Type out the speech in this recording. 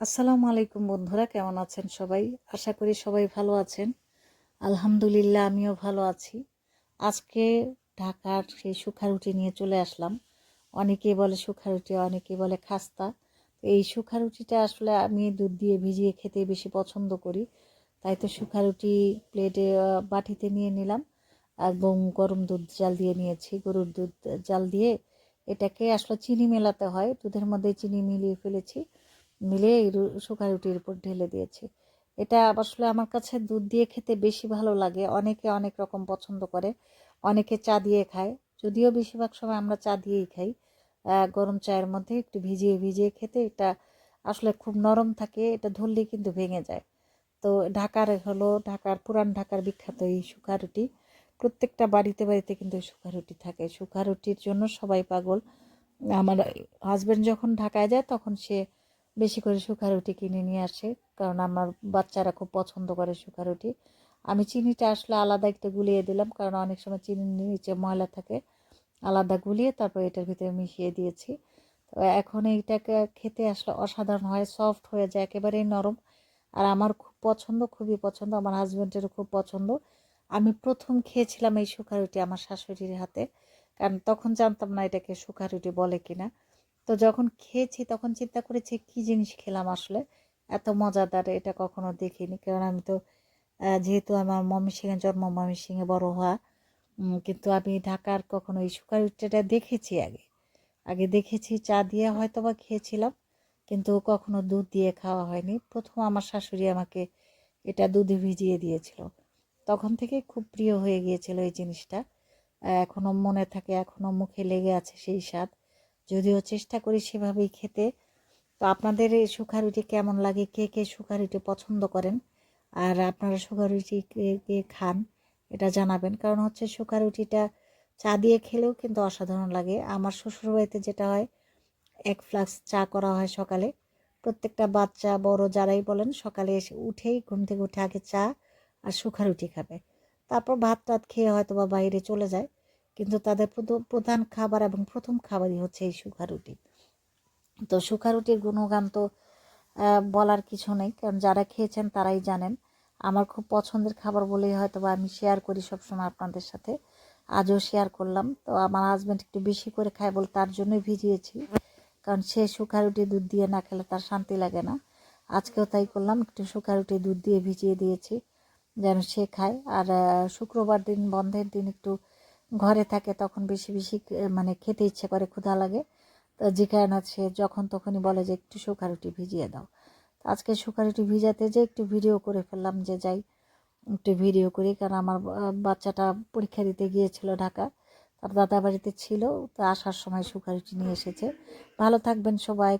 আসসালামু আলাইকুম বন্ধুরা, কেমন আছেন সবাই? আশা করি সবাই ভালো আছেন। আলহামদুলিল্লাহ, আমিও ভালো আছি। আজকে ঢাকার সেই শুখা রুটি নিয়ে চলে আসলাম। অনেকে বলে শুখা রুটি অনেকেই বলে খাস্তা। এই শুখা রুটিটা আসলে আমি দুধ দিয়ে ভিজিয়ে খেতে বেশি পছন্দ করি। তাই তো শুখা রুটি প্লেটে বাটিতে নিয়ে নিলাম এবং গরম দুধ জাল দিয়ে নিয়েছি। গরুর দুধ জাল দিয়ে এটাকে আসলে চিনি মেলাতে হয়। দুধের মধ্যে চিনি মিলিয়ে ফেলেছি। মিলে এই শুকা রুটির উপর ঢেলে দিয়েছি। এটা আসলে আমার কাছে দুধ দিয়ে খেতে বেশি ভালো লাগে। অনেকে অনেক রকম পছন্দ করে, অনেকে চা দিয়ে খায়। যদিও বেশিরভাগ সময় আমরা চা দিয়েই খাই। গরম চায়ের মধ্যে একটু ভিজিয়ে ভিজিয়ে খেতে এটা আসলে খুব নরম থাকে, এটা ধরলে কিন্তু ভেঙে যায়। তো ঢাকার হলো, ঢাকার পুরান ঢাকার বিখ্যাত এই শুকা রুটি। প্রত্যেকটা বাড়িতে বাড়িতে কিন্তু শুকা রুটি থাকে। শুকা রুটির জন্য সবাই পাগল। আমার হাজবেন্ড যখন ঢাকায় যায়, তখন সে বেশি করে শুকা রুটি কিনে নিয়ে আসে, কারণ আমার বাচ্চারা খুব পছন্দ করে শুকা রুটি আমি চিনিটা আসলে আলাদা একটু গুলিয়ে দিলাম, কারণ অনেক সময় চিনির নিচে ময়লা থাকে, আলাদা গুলিয়ে তারপর এটার ভিতরে মিশিয়ে দিয়েছি। তো এখন এইটাকে খেতে আসলে অসাধারণ হয় সফট হয়ে যায়, একেবারেই নরম। আর আমার খুব পছন্দ, খুবই পছন্দ, আমার হাজব্যান্ডেরও খুব পছন্দ। আমি প্রথম খেয়েছিলাম এই শুকা রুটি আমার শাশুড়ির হাতে, কারণ তখন জানতাম না এটাকে শুকা রুটি বলে কিনা। তো যখন খেয়েছি তখন চিন্তা করেছি কি জিনিস খেলাম আসলে? এত মজাদার এটা কখনো দেখিনি। কারণ আমি তো যেহেতু আমার ময়মনসিংহে জন্ম ময়মনসিংহে বড় হওয়া কিন্তু আমি ঢাকার কখনো এই রুটিটা দেখেছি আগে। আগে দেখেছি চা দিয়ে হয়তো বা খেয়েছিলাম কিন্তু কখনো দুধ দিয়ে খাওয়া হয়নি। প্রথম আমার শাশুড়ি আমাকে এটা দুধে ভিজিয়ে দিয়েছিল। তখন থেকে খুব প্রিয় হয়ে গিয়েছিল এই জিনিসটা। আহ, এখনও মনে থাকে এখনও মুখে লেগে আছে সেই স্বাদ। যদিও চেষ্টা করি সেভাবেই খেতে। তো আপনাদের এই শুকা রুটি কেমন লাগে? কে কে শুকা রুটি পছন্দ করেন? আর আপনারা শুকা রুটি কে কে খান? এটা জানাবেন। কারণ হচ্ছে শুকা রুটিটা চা দিয়ে খেলেও কিন্তু অসাধারণ লাগে। আমার শ্বশুরবাড়িতে যেটা হয়, এক ফ্লাক্স চা করা হয় সকালে। প্রত্যেকটা বাচ্চা, বড় যারাই বলেন, সকালে এসে উঠেই ঘুম থেকে উঠে আগে চা আর শুকা রুটি খাবে। তারপর ভাত টাত খেয়ে হয়তো বা বাইরে চলে যায়। কিন্তু তাদের প্রধ- প্রধান খাবার এবং প্রথম খাবারই হচ্ছে এই শুকা রুটি। তো শুকা রুটির গুণগান তো বলার কিছু নেই, কারণ যারা খেয়েছেন তারাই জানেন। আমার খুব পছন্দের খাবার বলেই হয়তো বা আমি শেয়ার করি সবসময় আপনাদের সাথে। আজও শেয়ার করলাম। তো আমার হাজব্যান্ড একটু বেশি করে খায় বলে তার জন্যই ভিজিয়েছি। কারণ সে শুকা রুটি দুধ দিয়ে না খেলে তার শান্তি লাগে না। আজকেও তাই করলাম, একটু শুকা রুটি দুধ দিয়ে ভিজিয়ে দিয়েছি, যেন সে খায়। আর শুক্রবার দিন বন্ধের দিন একটু ঘরে থাকে তখন বেশি বেশি মানে খেতে ইচ্ছে করে, ক্ষুধা লাগে। তো যে কারণে সে যখন তখনই বলে যে একটু শুকা রুটি ভিজিয়ে দাও। তো আজকে শুকা রুটি ভিজাতে যে একটু ভিডিও করে ফেললাম যে যাই, একটু ভিডিও করি। কারণ আমার বাচ্চাটা পরীক্ষা দিতে গিয়েছিল ঢাকা। তার দাদা বাড়িতে ছিল। তো আসার সময় শুকা রুটি নিয়ে এসেছে। ভালো থাকবেন সবাই।